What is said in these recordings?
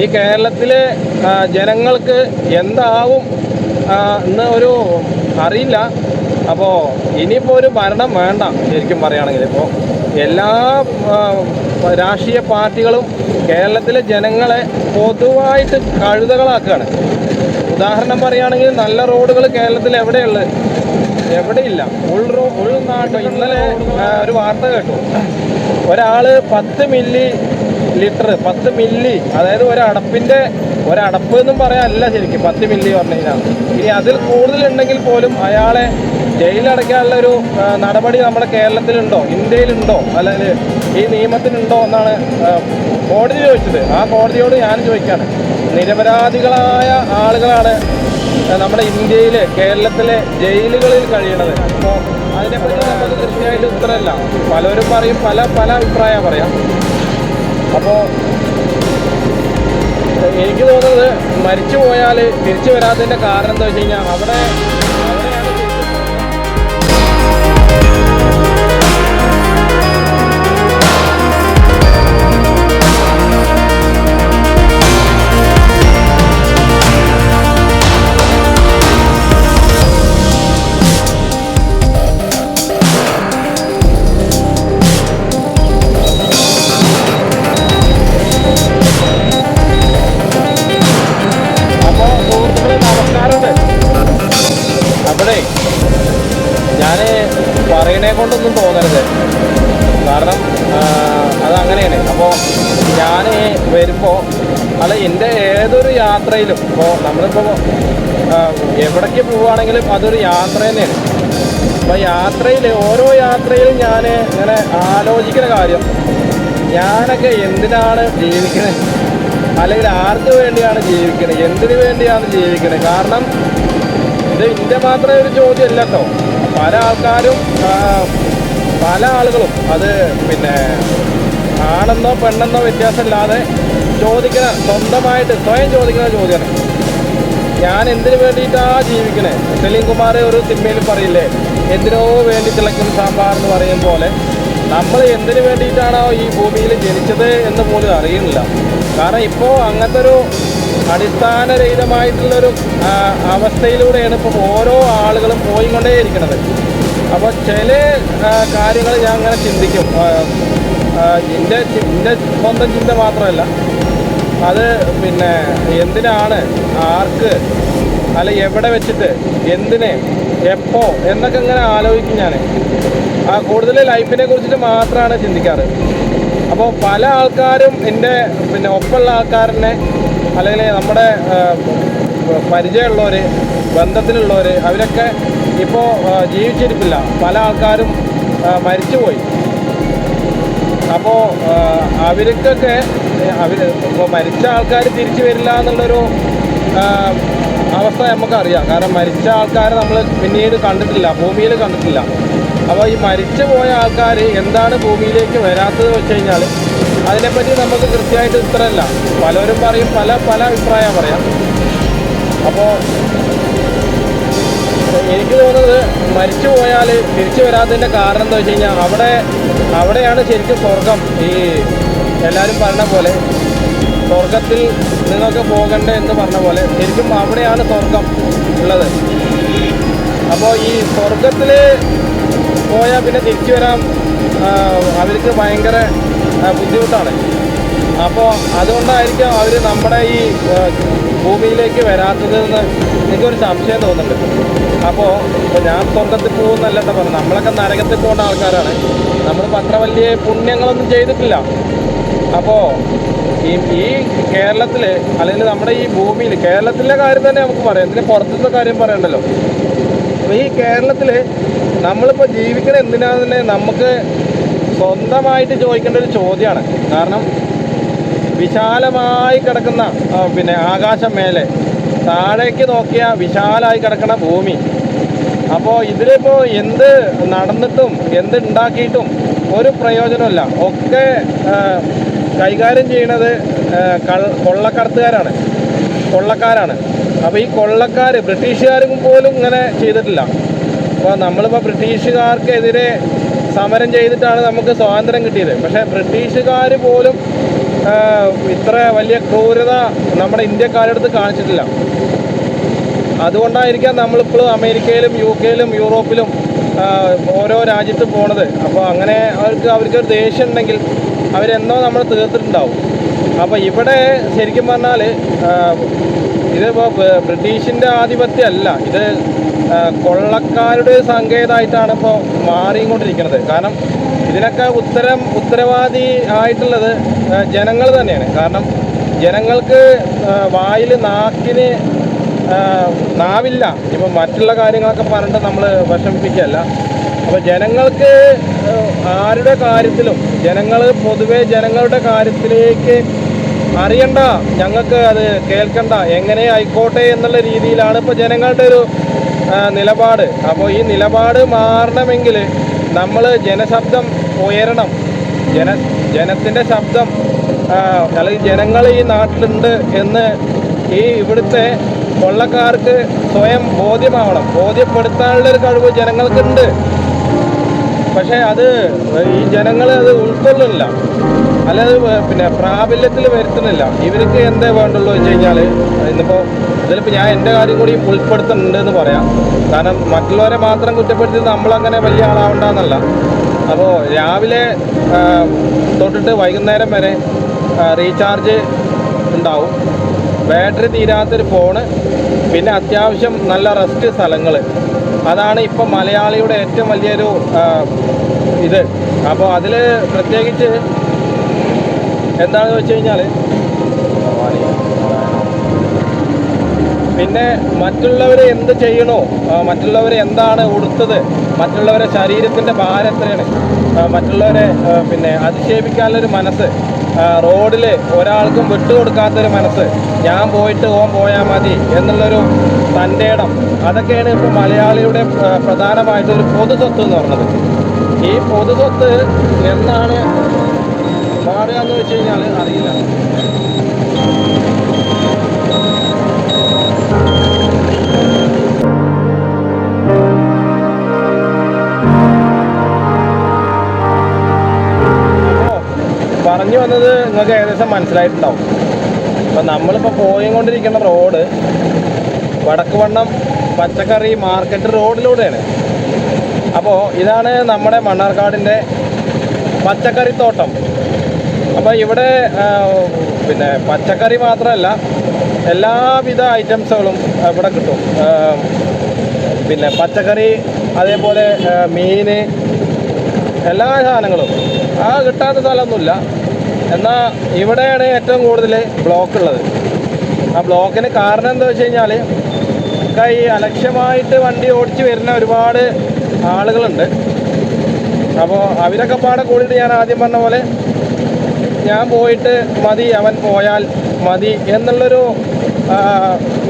ഈ കേരളത്തിലെ ജനങ്ങൾക്ക് എന്താവും എന്ന് ഒരു അറിയില്ല. അപ്പോൾ ഇനിയിപ്പോൾ ഒരു ഭരണം വേണ്ട ശരിക്കും പറയുകയാണെങ്കിൽ ഇപ്പോൾ എല്ലാ രാഷ്ട്രീയ പാർട്ടികളും കേരളത്തിലെ ജനങ്ങളെ പൊതുവായിട്ട് കഴുതകളാക്കുകയാണ്. ഉദാഹരണം പറയുകയാണെങ്കിൽ നല്ല റോഡുകൾ കേരളത്തിൽ എവിടെയുള്ളത് എവിടെയില്ല. ഉൾ ഉൾനാട്ട് ഇന്നലെ ഒരു വാർത്ത കേട്ടു. ഒരാൾ പത്ത് മില്ലി ലിറ്റർ പത്ത് മില്ലി. അതായത് ഒരടപ്പിന്റെ ഒരടപ്പ് എന്നും പറയാനല്ല ശരിക്കും പത്ത് മില്ലി പറഞ്ഞു കഴിഞ്ഞാൽ ഇനി അതിൽ കൂടുതലുണ്ടെങ്കിൽ പോലും അയാളെ ജയിലടയ്ക്കാനുള്ള ഒരു നടപടി നമ്മുടെ കേരളത്തിലുണ്ടോ? ഇന്ത്യയിലുണ്ടോ? അല്ലെങ്കിൽ ഈ നിയമത്തിനുണ്ടോ എന്നാണ് കോടതി ചോദിച്ചത്. ആ കോടതിയോട് ഞാൻ ചോദിക്കാണ്. നിരപരാധികളായ ആളുകളാണ് നമ്മുടെ ഇന്ത്യയിലെ കേരളത്തിലെ ജയിലുകളിൽ കഴിയുന്നത് അപ്പോൾ അതിനെപ്പറ്റി നമുക്ക് കൃത്യമായിട്ട് ഉത്തരമല്ല. പലരും പറയും പല പല അഭിപ്രായം പറയാം. അപ്പോൾ എനിക്ക് തോന്നുന്നത് മരിച്ചു പോയാൽ തിരിച്ചു വരാത്തതിന്റെ കാരണം എന്താ വെച്ച് കഴിഞ്ഞാൽ അവിടെ പറയണേ കൊണ്ടൊന്നും തോന്നരുത്. കാരണം അതങ്ങനെയാണ് അപ്പോൾ ഞാൻ വരുമ്പോൾ അല്ല എന്റെ ഏതൊരു യാത്രയിലും ഇപ്പോൾ നമ്മളിപ്പോൾ എവിടേക്ക് പോവുകയാണെങ്കിലും അതൊരു യാത്ര തന്നെയാണ്. അപ്പോൾ യാത്രയിൽ ഓരോ യാത്രയിലും ഞാൻ ഇങ്ങനെ ആലോചിക്കുന്ന കാര്യം ഞാനൊക്കെ എന്തിനാണ് ജീവിക്കുന്നത് അല്ലെങ്കിൽ ആർക്ക് വേണ്ടിയാണ് ജീവിക്കുന്നത് എന്തിനു വേണ്ടിയാണ് ജീവിക്കുന്നത് കാരണം ഇത് എന്റെ മാത്രമേ ഒരു ചോദ്യമല്ല പല ആൾക്കാരും പല ആളുകളും അത് പിന്നെ ആണെന്നോ പെണ്ണെന്നോ വ്യത്യാസമില്ലാതെ ചോദിക്കുന്ന സ്വന്തമായിട്ട് സ്വയം ചോദിക്കുന്ന ചോദ്യമാണ് ഞാൻ എന്തിനു വേണ്ടിയിട്ടാണ് ജീവിക്കണേ? സലീം കുമാർ ഒരു സിനിമയിൽ പറയില്ലേ എന്തിനോ വേണ്ടി തിളക്കുന്ന സാമ്പാർ എന്ന് പറയും പോലെ നമ്മൾ എന്തിനു വേണ്ടിയിട്ടാണോ ഈ ഭൂമിയിൽ ജനിച്ചത് എന്ന് പോലും അറിയുന്നില്ല. കാരണം ഇപ്പോൾ അങ്ങനത്തെ ഒരു അടിസ്ഥാനരഹിതമായിട്ടുള്ളൊരു അവസ്ഥയിലൂടെയാണ് ഇപ്പം ഓരോ ആളുകളും പോയിക്കൊണ്ടേയിരിക്കുന്നത് അപ്പോൾ ചില കാര്യങ്ങൾ ഞാൻ അങ്ങനെ ചിന്തിക്കും. എന്റെ എന്റെ സ്വന്തം ചിന്ത മാത്രമല്ല. അത് പിന്നെ എന്തിനാണ് ആർക്ക് അല്ല എവിടെ വെച്ചിട്ട് എന്തിനെ എപ്പോ എന്നൊക്കെ ഇങ്ങനെ ആലോചിക്കും ഞാൻ ആ കൂടുതൽ ലൈഫിനെ കുറിച്ചിട്ട് മാത്രമാണ് ചിന്തിക്കാറ്. അപ്പോൾ പല ആൾക്കാരും എന്റെ പിന്നെ ഒപ്പമുള്ള ആൾക്കാരനെ അല്ലെങ്കിൽ നമ്മുടെ പരിചയമുള്ളവർ ബന്ധത്തിലുള്ളവർ അവരൊക്കെ ഇപ്പോൾ ജീവിച്ചിരിപ്പില്ല. പല ആൾക്കാരും മരിച്ചുപോയി. അപ്പോൾ അവർക്കൊക്കെ അവർ ഇപ്പോൾ മരിച്ച ആൾക്കാർ തിരിച്ചു വരില്ല എന്നുള്ളൊരു അവസ്ഥ നമുക്കറിയാം. കാരണം മരിച്ച ആൾക്കാരെ നമ്മൾ പിന്നീട് കണ്ടിട്ടില്ല ഭൂമിയിൽ കണ്ടിട്ടില്ല. അപ്പോൾ ഈ മരിച്ചു പോയ ആൾക്കാർ എന്താണ് ഭൂമിയിലേക്ക് വരാത്തത് വെച്ച് കഴിഞ്ഞാൽ അതിനെപ്പറ്റി നമുക്ക് കൃത്യമായിട്ട് ഉത്തരമല്ല. പലരും പറയും പല പല അഭിപ്രായം പറയാം. അപ്പോൾ എനിക്ക് തോന്നുന്നത് മരിച്ചു പോയാൽ തിരിച്ചു വരാത്തതിന്റെ കാരണം എന്താ വെച്ച് കഴിഞ്ഞാൽ അവിടെ അവിടെയാണ് ശരിക്കും സ്വർഗം. ഈ എല്ലാവരും പറഞ്ഞ പോലെ സ്വർഗത്തിൽ നിങ്ങൾക്ക് പോകണ്ടേ എന്ന് പറഞ്ഞ പോലെ ശരിക്കും അവിടെയാണ് സ്വർഗം ഉള്ളത്. അപ്പോൾ ഈ സ്വർഗത്തിൽ പോയാൽ പിന്നെ തിരിച്ചു വരാം അവർക്ക് ഭയങ്കര ബുദ്ധിമുട്ടാണ്. അപ്പോൾ അതുകൊണ്ടായിരിക്കും അവർ നമ്മുടെ ഈ ഭൂമിയിലേക്ക് വരാത്തത് എന്ന് എനിക്കൊരു സംശയം തോന്നുന്നുണ്ട്. അപ്പോൾ ഇപ്പോൾ ഞാൻ സ്വർഗത്തിൽ പോകുന്നല്ലെന്ന് പറഞ്ഞു നമ്മളൊക്കെ നരകത്തിൽ പോകുന്ന ആൾക്കാരാണ്. നമ്മൾ അത്ര വലിയ പുണ്യങ്ങളൊന്നും ചെയ്തിട്ടില്ല. അപ്പോൾ ഈ ഈ കേരളത്തിൽ അല്ലെങ്കിൽ നമ്മുടെ ഈ ഭൂമിയിൽ കേരളത്തിലെ കാര്യം തന്നെ നമുക്ക് പറയാം. ഇതിന് പുറത്തുനിന്ന് കാര്യം പറയണ്ടല്ലോ? അപ്പോൾ ഈ കേരളത്തിൽ നമ്മളിപ്പോൾ ജീവിക്കണ എന്തിനാ തന്നെ നമുക്ക് സ്വന്തമായിട്ട് ചോദിക്കേണ്ട ഒരു ചോദ്യമാണ്. കാരണം വിശാലമായി കിടക്കുന്ന പിന്നെ ആകാശം മേലെ താഴേക്ക് നോക്കിയ വിശാലമായി കിടക്കുന്ന ഭൂമി. അപ്പോൾ ഇതിലിപ്പോൾ എന്ത് നടന്നിട്ടും എന്ത് ഉണ്ടാക്കിയിട്ടും ഒരു പ്രയോജനമില്ല ഒക്കെ കൈകാര്യം ചെയ്യണത് കൊള്ളക്കടത്തുകാരാണ്. കൊള്ളക്കാരാണ്. അപ്പോൾ ഈ കൊള്ളക്കാർ ബ്രിട്ടീഷുകാരും പോലും ഇങ്ങനെ ചെയ്തിട്ടില്ല. അപ്പോൾ നമ്മളിപ്പോൾ ബ്രിട്ടീഷുകാർക്കെതിരെ സമരം ചെയ്തിട്ടാണ് നമുക്ക് സ്വാതന്ത്ര്യം കിട്ടിയത്. പക്ഷേ ബ്രിട്ടീഷുകാർ പോലും ഇത്ര വലിയ ക്രൂരത നമ്മുടെ ഇന്ത്യക്കാരടുത്ത് കാണിച്ചിട്ടില്ല. അതുകൊണ്ടായിരിക്കാം നമ്മളിപ്പോഴും അമേരിക്കയിലും യു കെയിലും യൂറോപ്പിലും ഓരോ രാജ്യത്ത് പോണത്. അപ്പോൾ അങ്ങനെ അവർക്ക് അവർക്കൊരു ദേഷ്യം ഉണ്ടെങ്കിൽ അവരെന്നോ നമ്മൾ തീർത്തിട്ടുണ്ടാവും. അപ്പോൾ ഇവിടെ ശരിക്കും പറഞ്ഞാൽ ഇതിപ്പോൾ ബ്രിട്ടീഷിന്റെ ആധിപത്യമല്ല. ഇത് കൊള്ളക്കാരുടെ സങ്കേതമായിട്ടാണ് ഇപ്പോൾ മാറിക്കൊണ്ടിരിക്കുന്നത്. കാരണം ഇതിനൊക്കെ ഉത്തരം ഉത്തരവാദി ആയിട്ടുള്ളത് ജനങ്ങൾ തന്നെയാണ്. കാരണം ജനങ്ങൾക്ക് വായിൽ നാക്കിന് നാവില്ല. ഇപ്പം മറ്റുള്ള കാര്യങ്ങളൊക്കെ പറഞ്ഞിട്ട് നമ്മൾ വിഷമിപ്പിക്കുകയല്ല. അപ്പോൾ ജനങ്ങൾക്ക് ആരുടെ കാര്യത്തിലും ജനങ്ങൾ പൊതുവെ ജനങ്ങളുടെ കാര്യത്തിലേക്ക് അറിയണ്ട ഞങ്ങൾക്ക് അത് കേൾക്കണ്ട. എങ്ങനെ ആയിക്കോട്ടെ എന്നുള്ള രീതിയിലാണ് ഇപ്പോൾ ജനങ്ങളുടെ ഒരു നിലപാട്. അപ്പോൾ ഈ നിലപാട് മാറണമെങ്കിൽ നമ്മൾ ജനശബ്ദം ഉയരണം. ജന ജനത്തിന്റെ ശബ്ദം അല്ലെങ്കിൽ ജനങ്ങൾ ഈ നാട്ടിലുണ്ട് എന്ന് ഈ ഇവിടുത്തെ കൊള്ളക്കാർക്ക് സ്വയം ബോധ്യമാവണം. ബോധ്യപ്പെടുത്താനുള്ള ഒരു കഴിവ് ജനങ്ങൾക്കുണ്ട്. പക്ഷേ അത് ഈ ജനങ്ങൾ അത് ഉൾക്കൊള്ളുന്നില്ല. അല്ലാതെ പിന്നെ പ്രാബല്യത്തിൽ വരുത്തുന്നില്ല. ഇവർക്ക് എന്തേ വേണ്ടുള്ളൂ വെച്ച് കഴിഞ്ഞാൽ ഇന്നിപ്പോൾ ഇതിലിപ്പോൾ ഞാൻ എന്റെ കാര്യം കൂടി ഉൾപ്പെടുത്തുന്നുണ്ട് എന്ന് പറയാം. കാരണം മറ്റുള്ളവരെ മാത്രം കുറ്റപ്പെടുത്തി നമ്മളങ്ങനെ വലിയ ആളാവണ്ടെന്നല്ല. അപ്പോൾ രാവിലെ തൊട്ടിട്ട് വൈകുന്നേരം വരെ റീചാർജ് ഉണ്ടാവും. ബാറ്ററി തീരാത്തൊരു ഫോണ് പിന്നെ അത്യാവശ്യം നല്ല റെസ്റ്റ് സ്ഥലങ്ങൾ അതാണ് ഇപ്പം മലയാളിയുടെ ഏറ്റവും വലിയൊരു ഇത്. അപ്പോൾ അതിൽ പ്രത്യേകിച്ച് എന്താണെന്ന് വെച്ച് കഴിഞ്ഞാൽ പിന്നെ മറ്റുള്ളവർ എന്ത് ചെയ്യണോ മറ്റുള്ളവർ എന്താണ് ഉടുത്തത് മറ്റുള്ളവരെ ശരീരത്തിന്റെ ഭാരം എത്രയാണ് മറ്റുള്ളവരെ പിന്നെ അധിക്ഷേപിക്കാനുള്ളൊരു മനസ്സ് റോഡിൽ ഒരാൾക്കും വിട്ടുകൊടുക്കാത്തൊരു മനസ്സ്. ഞാൻ പോയിട്ട് ഓൻ പോയാൽ മതി എന്നുള്ളൊരു തന്റെ ഇടം. അതൊക്കെയാണ് ഇപ്പോൾ മലയാളിയുടെ പ്രധാനമായിട്ടൊരു പൊതു സ്വത്ത് എന്ന് പറഞ്ഞത്. ഈ പൊതു സ്വത്ത് എന്നാണ് മാറുക എന്ന് വെച്ച് കഴിഞ്ഞാൽ അറിയില്ല. നിങ്ങൾക്ക് ഏകദേശം മനസ്സിലായിട്ടുണ്ടാവും. അപ്പം നമ്മളിപ്പോൾ പോയിക്കൊണ്ടിരിക്കുന്ന റോഡ് വടക്ക് വണ്ണം പച്ചക്കറി മാർക്കറ്റ് റോഡിലൂടെയാണ് അപ്പോൾ ഇതാണ് നമ്മുടെ മണ്ണാർക്കാടിന്റെ പച്ചക്കറിത്തോട്ടം അപ്പോൾ ഇവിടെ പിന്നെ പച്ചക്കറി മാത്രമല്ല എല്ലാവിധ ഐറ്റംസുകളും ഇവിടെ കിട്ടും. പിന്നെ പച്ചക്കറി അതേപോലെ മീൻ എല്ലാ സാധനങ്ങളും. ആ കിട്ടാത്ത സ്ഥലമൊന്നുമില്ല. എന്നാൽ ഇവിടെയാണ് ഏറ്റവും കൂടുതൽ ബ്ലോക്ക് ഉള്ളത്. ആ ബ്ലോക്കിന് കാരണം എന്താ വെച്ച് കഴിഞ്ഞാൽ ഈ അലക്ഷ്യമായിട്ട് വണ്ടി ഓടിച്ച് വരുന്ന ഒരുപാട് ആളുകളുണ്ട്. അപ്പോൾ അവരൊക്കെ പാടെ കൂടിയിട്ട് ഞാൻ ആദ്യം പറഞ്ഞ പോലെ ഞാൻ പോയിട്ട് മതി അവൻ പോയാൽ മതി എന്നുള്ളൊരു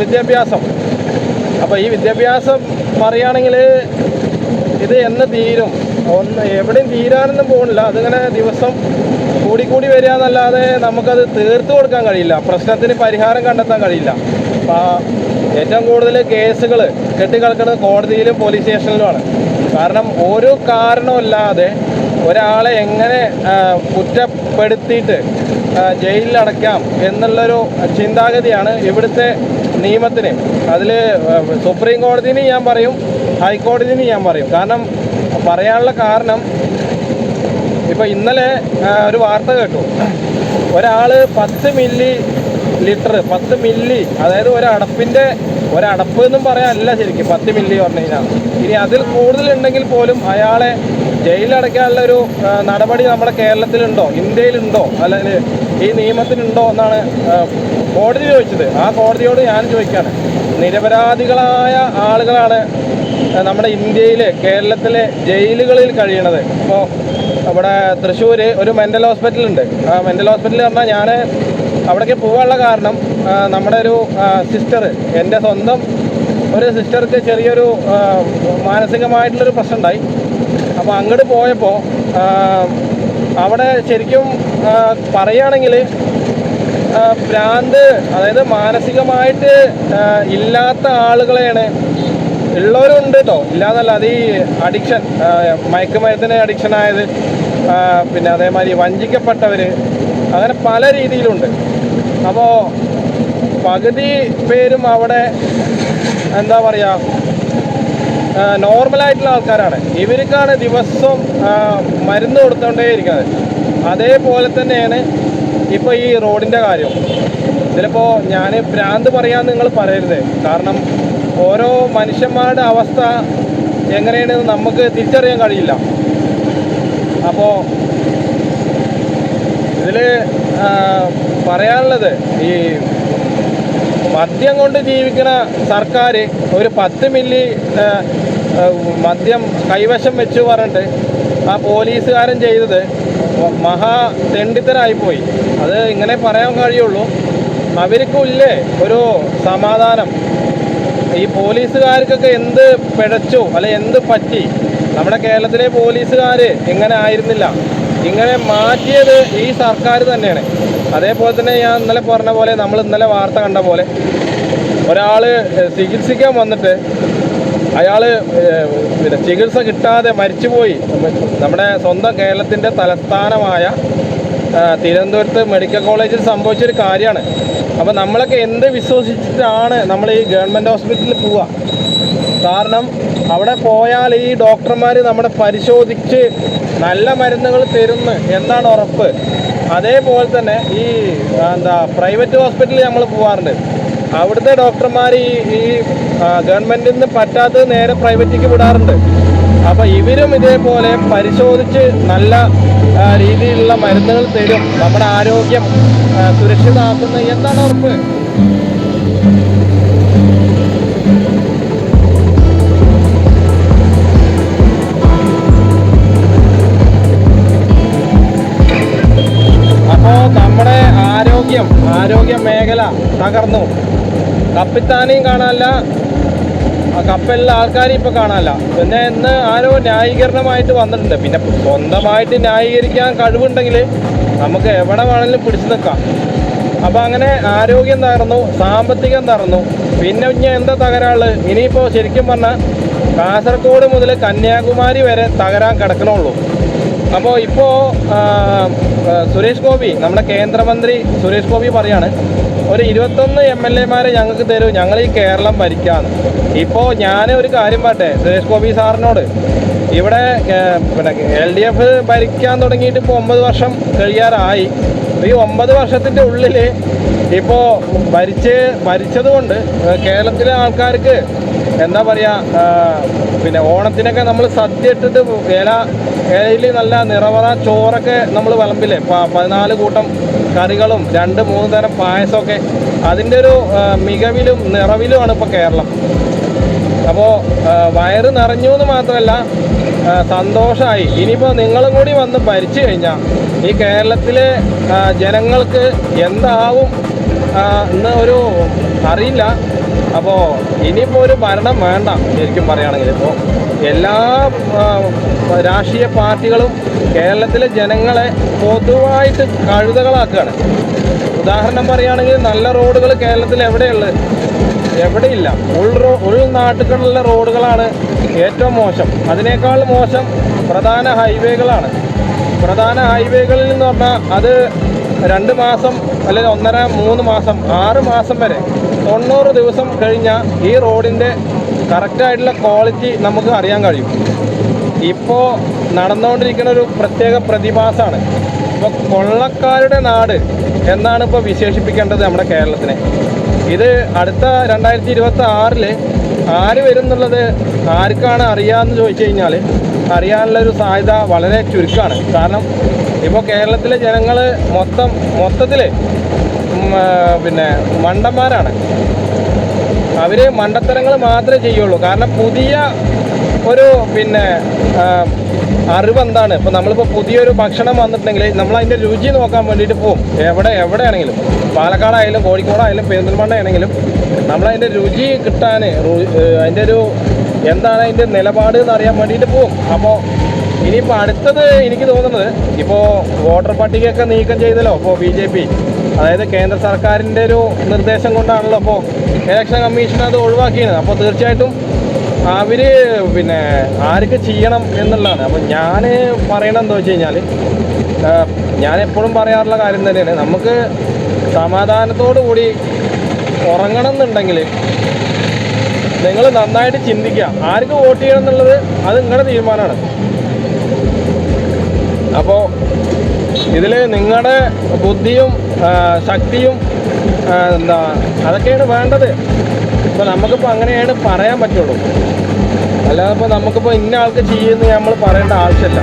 വിദ്യാഭ്യാസം. അപ്പോൾ ഈ വിദ്യാഭ്യാസം പറയുകയാണെങ്കിൽ ഇത് എന്ന് തീരും. ഒന്ന് എവിടെയും തീരാനൊന്നും പോകണില്ല അതിങ്ങനെ ദിവസം കൂടിക്കൂടി വരിക എന്നല്ലാതെ നമുക്കത് തീർത്തു കൊടുക്കാൻ കഴിയില്ല. പ്രശ്നത്തിന് പരിഹാരം കണ്ടെത്താൻ കഴിയില്ല. ഏറ്റവും കൂടുതൽ കേസുകൾ കെട്ടിക്കിടക്കുന്നത് കോടതിയിലും പോലീസ് സ്റ്റേഷനിലുമാണ്. കാരണം ഒരു കാരണമില്ലാതെ ഒരാളെ എങ്ങനെ കുറ്റപ്പെടുത്തിയിട്ട് ജയിലിലടക്കാം എന്നുള്ളൊരു ചിന്താഗതിയാണ് ഇവിടുത്തെ നിയമത്തിന്. അതിൽ സുപ്രീം കോടതിന് ഞാൻ പറയും ഹൈക്കോടതിന് ഞാൻ പറയും. കാരണം പറയാനുള്ള കാരണം ഇപ്പോൾ ഇന്നലെ ഒരു വാർത്ത കേട്ടു. ഒരാൾ പത്ത് മില്ലി ലിറ്റർ പത്ത് മില്ലി അതായത് ഒരടപ്പിന്റെ ഒരടപ്പ് എന്നും പറയാനല്ല ശരിക്കും പത്ത് മില്ലി പറഞ്ഞു കഴിഞ്ഞാൽ ഇനി അതിൽ കൂടുതലുണ്ടെങ്കിൽ പോലും അയാളെ ജയിലടയ്ക്കാനുള്ള ഒരു നടപടി നമ്മുടെ കേരളത്തിലുണ്ടോ ഇന്ത്യയിലുണ്ടോ അല്ലെങ്കിൽ ഈ നിയമത്തിനുണ്ടോ എന്നാണ് കോടതി ചോദിച്ചത്. ആ കോടതിയോട് ഞാൻ ചോദിക്കുകയാണ് നിരപരാധികളായ ആളുകളാണ് നമ്മുടെ ഇന്ത്യയിൽ കേരളത്തിലെ ജയിലുകളിൽ കഴിയണത്. ഇപ്പോൾ നമ്മുടെ തൃശ്ശൂർ ഒരു മെന്റൽ ഹോസ്പിറ്റലുണ്ട് ആ മെന്റൽ ഹോസ്പിറ്റലിൽ പറഞ്ഞാൽ ഞാൻ അവിടേക്ക് പോകാനുള്ള കാരണം നമ്മുടെ ഒരു സിസ്റ്റർ എന്റെ സ്വന്തം ഒരു സിസ്റ്റർക്ക് ചെറിയൊരു മാനസികമായിട്ടുള്ളൊരു പ്രശ്നം ഉണ്ടായി അപ്പോൾ അങ്ങോട്ട് പോയപ്പോൾ അവിടെ ശരിക്കും പറയുകയാണെങ്കിൽ ഭ്രാന്ത് അതായത് മാനസികമായിട്ട് ഇല്ലാത്ത ആളുകളെയാണ് ഉള്ളവരുണ്ട് കേട്ടോ ഇല്ലാന്നല്ല അത് ഈ അഡിക്ഷൻ മയക്കുമരുന്നിന് അഡിക്ഷൻ ആയത് പിന്നെ അതേമാതിരി വഞ്ചിക്കപ്പെട്ടവർ അങ്ങനെ പല രീതിയിലുണ്ട്. അപ്പോൾ പകുതി പേരും അവിടെ എന്താ പറയുക നോർമലായിട്ടുള്ള ആൾക്കാരാണ്. ഇവർക്കാണ് ദിവസവും മരുന്ന് കൊടുത്തോണ്ടേ ഇരിക്കുന്നത് അതേപോലെ തന്നെയാണ് ഇപ്പോൾ ഈ റോഡിന്റെ കാര്യം. ഇതിലിപ്പോൾ ഞാൻ ഭ്രാന്ത് പറയാൻ നിങ്ങൾ പറയരുത്. കാരണം ഓരോ മനുഷ്യന്മാരുടെ അവസ്ഥ എങ്ങനെയാണെന്ന് നമുക്ക് തിരിച്ചറിയാൻ കഴിയില്ല. അപ്പോൾ ഇതിൽ പറയാനുള്ളത് ഈ മദ്യം കൊണ്ട് ജീവിക്കുന്ന സർക്കാർ ഒരു പത്ത് മില്ലി മദ്യം കൈവശം വെച്ച് പറഞ്ഞിട്ട് ആ പോലീസുകാരൻ ചെയ്തത് മഹാ തെണ്ടിത്തരായിപ്പോയി അത് ഇങ്ങനെ പറയാൻ കഴിയുള്ളൂ. അവർക്കും ഇല്ലേ ഒരു സമാധാനം. ഈ പോലീസുകാർക്കൊക്കെ എന്ത് പിഴച്ചോ അല്ലെ എന്ത് പറ്റി? നമ്മുടെ കേരളത്തിലെ പോലീസുകാർ ഇങ്ങനെ ആയിരുന്നില്ല. ഇങ്ങനെ മാറ്റിയത് ഈ സർക്കാർ തന്നെയാണ്. അതേപോലെ തന്നെ ഞാൻ ഇന്നലെ പറഞ്ഞ പോലെ നമ്മൾ ഇന്നലെ വാർത്ത കണ്ട പോലെ ഒരാൾ ചികിത്സിക്കാൻ വന്നിട്ട് അയാൾ പിന്നെ ചികിത്സ കിട്ടാതെ മരിച്ചുപോയി. നമ്മുടെ സ്വന്തം കേരളത്തിന്റെ തലസ്ഥാനമായ തിരുവനന്തപുരത്ത് മെഡിക്കൽ കോളേജിൽ സംഭവിച്ചൊരു കാര്യമാണ്. അപ്പോൾ നമ്മളൊക്കെ എന്ത് വിശ്വസിച്ചിട്ടാണ് നമ്മൾ ഈ ഗവൺമെന്റ് ഹോസ്പിറ്റലിൽ പോവുക? കാരണം അവിടെ പോയാൽ ഈ ഡോക്ടർമാർ നമ്മളെ പരിശോധിച്ച് നല്ല മരുന്നുകൾ തരുന്നു എന്നാണ് ഉറപ്പ്. അതേപോലെ തന്നെ ഈ എന്താ പ്രൈവറ്റ് ഹോസ്പിറ്റലിൽ നമ്മൾ പോവാറുണ്ട്. അവിടുത്തെ ഡോക്ടർമാർ ഈ ഈ ഗവൺമെന്റിൽ നിന്ന് പറ്റാത്തത് നേരെ പ്രൈവറ്റിക്ക് വിടാറുണ്ട്. അപ്പോൾ ഇവരും ഇതേപോലെ പരിശോധിച്ച് നല്ല രീതിയിലുള്ള മരുന്നുകൾ തരും. നമ്മുടെ ആരോഗ്യം സുരക്ഷിതമാക്കുന്ന എന്താണ് ഉറപ്പ്. അപ്പോൾ നമ്മുടെ ആരോഗ്യം ആരോഗ്യ മേഖല തകർന്നു. കപ്പിത്താനെയും കാണാനല്ല. കപ്പലിലെ ആൾക്കാരെ ഇപ്പോൾ കാണാനല്ല. പിന്നെ ഇന്ന് ആരോ ന്യായീകരണമായിട്ട് വന്നിട്ടുണ്ട്. പിന്നെ സ്വന്തമായിട്ട് ന്യായീകരിക്കാൻ കഴിവുണ്ടെങ്കിൽ നമുക്ക് എവിടെ വേണമെങ്കിലും പിടിച്ചു നിൽക്കാം. അപ്പോൾ അങ്ങനെ ആരോഗ്യം തകർന്നു സാമ്പത്തികം തകർന്നു. പിന്നെ ഇനി എന്താ തകരാൾ ഇനിയിപ്പോൾ ശരിക്കും പറഞ്ഞാൽ കാസർഗോഡ് മുതൽ കന്യാകുമാരി വരെ തകരാൻ കിടക്കണുള്ളൂ. അപ്പോൾ ഇപ്പോൾ സുരേഷ് ഗോപി നമ്മുടെ കേന്ദ്രമന്ത്രി സുരേഷ് ഗോപി പറയാണ് ഒരു ഇരുപത്തൊന്ന് എം എൽ എമാരെ ഞങ്ങൾക്ക് തരൂ. ഞങ്ങൾ ഈ കേരളം ഭരിക്കാന്ന്. ഇപ്പോൾ ഞാൻ ഒരു കാര്യം പറട്ടെ സുരേഷ് ഗോപി സാറിനോട്. ഇവിടെ പിന്നെ എൽ ഡി എഫ് ഭരിക്കാൻ തുടങ്ങിയിട്ട് ഇപ്പോൾ ഒമ്പത് വർഷം കഴിയാറായി. ഈ ഒമ്പത് വർഷത്തിന്റെ ഉള്ളിൽ ഇപ്പോൾ ഭരിച്ച് ഭരിച്ചതുകൊണ്ട് കേരളത്തിലെ ആൾക്കാർക്ക് എന്താ പറയുക പിന്നെ ഓണത്തിനൊക്കെ നമ്മൾ സദ്യ ഇട്ടിട്ട് ഇല ഇലയിൽ നല്ല നിറവറ ചോറൊക്കെ നമ്മൾ വിളമ്പില്ലേ? പതിനാല് കൂട്ടം കറികളും രണ്ട് മൂന്ന് തരം പായസമൊക്കെ. അതിന്റെ ഒരു മികവിലും നിറവിലുമാണ് ഇപ്പോൾ കേരളം. അപ്പോൾ വയറ് നിറഞ്ഞു എന്ന് മാത്രമല്ല സന്തോഷമായി ഇനിയിപ്പോൾ നിങ്ങളും കൂടി വന്ന് ഭരിച്ചു കഴിഞ്ഞാൽ ഈ കേരളത്തിലെ ജനങ്ങൾക്ക് എന്താവും എന്ന് ഒരു അറിയില്ല. അപ്പോൾ ഇനിയിപ്പോൾ ഒരു ഭരണം വേണ്ട ശരിക്കും പറയുകയാണെങ്കിൽ ഇപ്പോൾ എല്ലാ രാഷ്ട്രീയ പാർട്ടികളും കേരളത്തിലെ ജനങ്ങളെ പൊതുവായിട്ട് കഴുതകളാക്കുകയാണ്. ഉദാഹരണം പറയുകയാണെങ്കിൽ നല്ല റോഡുകൾ കേരളത്തിൽ എവിടെയുള്ളത് എവിടെയില്ല. ഉൾ റോ ഉൾനാട്ടുകളിലുള്ള റോഡുകളാണ് ഏറ്റവും മോശം. അതിനേക്കാൾ മോശം പ്രധാന ഹൈവേകളാണ്. പ്രധാന ഹൈവേകളിൽ എന്ന് പറഞ്ഞാൽ അത് രണ്ട് മാസം അല്ലെങ്കിൽ ഒന്നര മൂന്ന് മാസം ആറ് മാസം വരെ തൊണ്ണൂറ് ദിവസം കഴിഞ്ഞാൽ ഈ റോഡിന്റെ കറക്റ്റായിട്ടുള്ള ക്വാളിറ്റി നമുക്ക് അറിയാൻ കഴിയും. ഇപ്പോൾ നടന്നുകൊണ്ടിരിക്കുന്ന ഒരു പ്രത്യേക പ്രതിഭാസമാണ്. ഇപ്പോൾ കൊള്ളക്കാരുടെ നാട് എന്നാണ് ഇപ്പോൾ വിശേഷിപ്പിക്കേണ്ടത് നമ്മുടെ കേരളത്തിനെ. ഇത് അടുത്ത രണ്ടായിരത്തി ഇരുപത്തി ആറിൽ ആര് വരും എന്നുള്ളത് ആർക്കാണ് അറിയാമെന്ന് ചോദിച്ചു കഴിഞ്ഞാൽ അറിയാനുള്ള ഒരു സാധ്യത വളരെ ചുരുക്കമാണ് കാരണം ഇപ്പോൾ കേരളത്തിലെ ജനങ്ങൾ മൊത്തം മൊത്തത്തിൽ പിന്നെ മണ്ടന്മാരാണ്. അവർ മണ്ടത്തരങ്ങൾ മാത്രമേ ചെയ്യുള്ളൂ. കാരണം പുതിയ ഒരു പിന്നെ അറിവ് എന്താണ് ഇപ്പം നമ്മളിപ്പോൾ പുതിയൊരു ഭക്ഷണം വന്നിട്ടുണ്ടെങ്കിൽ നമ്മൾ അതിന്റെ രുചി നോക്കാൻ വേണ്ടിയിട്ട് പോകും എവിടെ എവിടെയാണെങ്കിലും. പാലക്കാടായാലും കോഴിക്കോടായാലും പെരിന്തൽമണ്ണ ആണെങ്കിലും നമ്മളതിന്റെ രുചി കിട്ടാൻ അതിന്റെ ഒരു എന്താണ് അതിന്റെ നിലപാട് എന്ന് അറിയാൻ വേണ്ടിയിട്ട് പോകും അപ്പോൾ ഇനിയിപ്പോൾ അടുത്തത് എനിക്ക് തോന്നുന്നത് ഇപ്പോൾ വോട്ടർ പട്ടികയൊക്കെ നീക്കം ചെയ്തല്ലോ ഇപ്പോൾ ബി ജെ പി. അതായത് കേന്ദ്ര സർക്കാരിന്റെ ഒരു നിർദ്ദേശം കൊണ്ടാണല്ലോ അപ്പോൾ ഇലക്ഷൻ കമ്മീഷൻ അത് ഒഴിവാക്കിയത്. അപ്പോൾ തീർച്ചയായിട്ടും അവർ പിന്നെ ആർക്ക് ചെയ്യണം എന്നുള്ളതാണ്. അപ്പം ഞാൻ പറയണത് എന്താ വെച്ച് കഴിഞ്ഞാൽ ഞാൻ എപ്പോഴും പറയാറുള്ള കാര്യം തന്നെയാണ്. നമുക്ക് സമാധാനത്തോടു കൂടി ഉറങ്ങണം എന്നുണ്ടെങ്കിൽ നിങ്ങൾ നന്നായിട്ട് ചിന്തിക്കുക. ആർക്ക് വോട്ട് ചെയ്യണം എന്നുള്ളത് അത് നിങ്ങളുടെ തീരുമാനമാണ്. അപ്പോൾ ഇതിൽ നിങ്ങളുടെ ബുദ്ധിയും ശക്തിയും എന്താ അതൊക്കെയാണ് വേണ്ടത്. ഇപ്പോൾ നമുക്കിപ്പോൾ അങ്ങനെയാണ് പറയാൻ പറ്റുള്ളൂ. അല്ലാതെ ഇപ്പോൾ നമുക്കിപ്പോൾ ഇന്ന ആൾക്ക് ചെയ്യുമെന്ന് നമ്മൾ പറയേണ്ട ആവശ്യമില്ല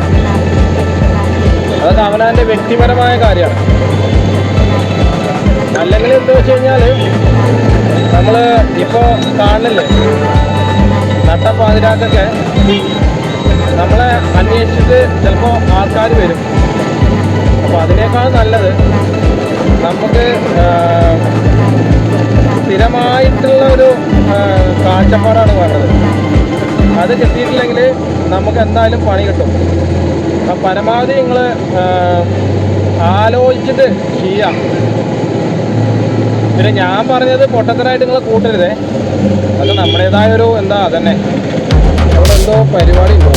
അതൊക്കെ അവനവന്റെ വ്യക്തിപരമായ കാര്യമാണ്. അല്ലെങ്കിൽ എന്താ വെച്ച് കഴിഞ്ഞാൽ നമ്മൾ ഇപ്പോൾ കാണില്ലേ? നട്ടപ്പാതിരാക്കൊക്കെ നമ്മളെ അന്വേഷിച്ചിട്ട് ചിലപ്പോൾ ആൾക്കാർ വരും. അപ്പോൾ അതിനേക്കാൾ നല്ലത് നമുക്ക് സ്ഥിരമായിട്ടുള്ള ഒരു കാഴ്ചപ്പാടാണ് വേണ്ടത് അത് കിട്ടിയിട്ടില്ലെങ്കിൽ നമുക്ക് എന്തായാലും പണി കിട്ടും. പരമാവധി നിങ്ങൾ ആലോചിച്ചിട്ട് ചെയ്യാം. പിന്നെ ഞാൻ പറഞ്ഞത് പൊട്ടത്തരായിട്ട് നിങ്ങൾ കൂട്ടരുതേ. അത് നമ്മുടേതായ ഒരു എന്താ അതന്നെ. അവിടെ എന്തോ പരിപാടി ഉണ്ടോ.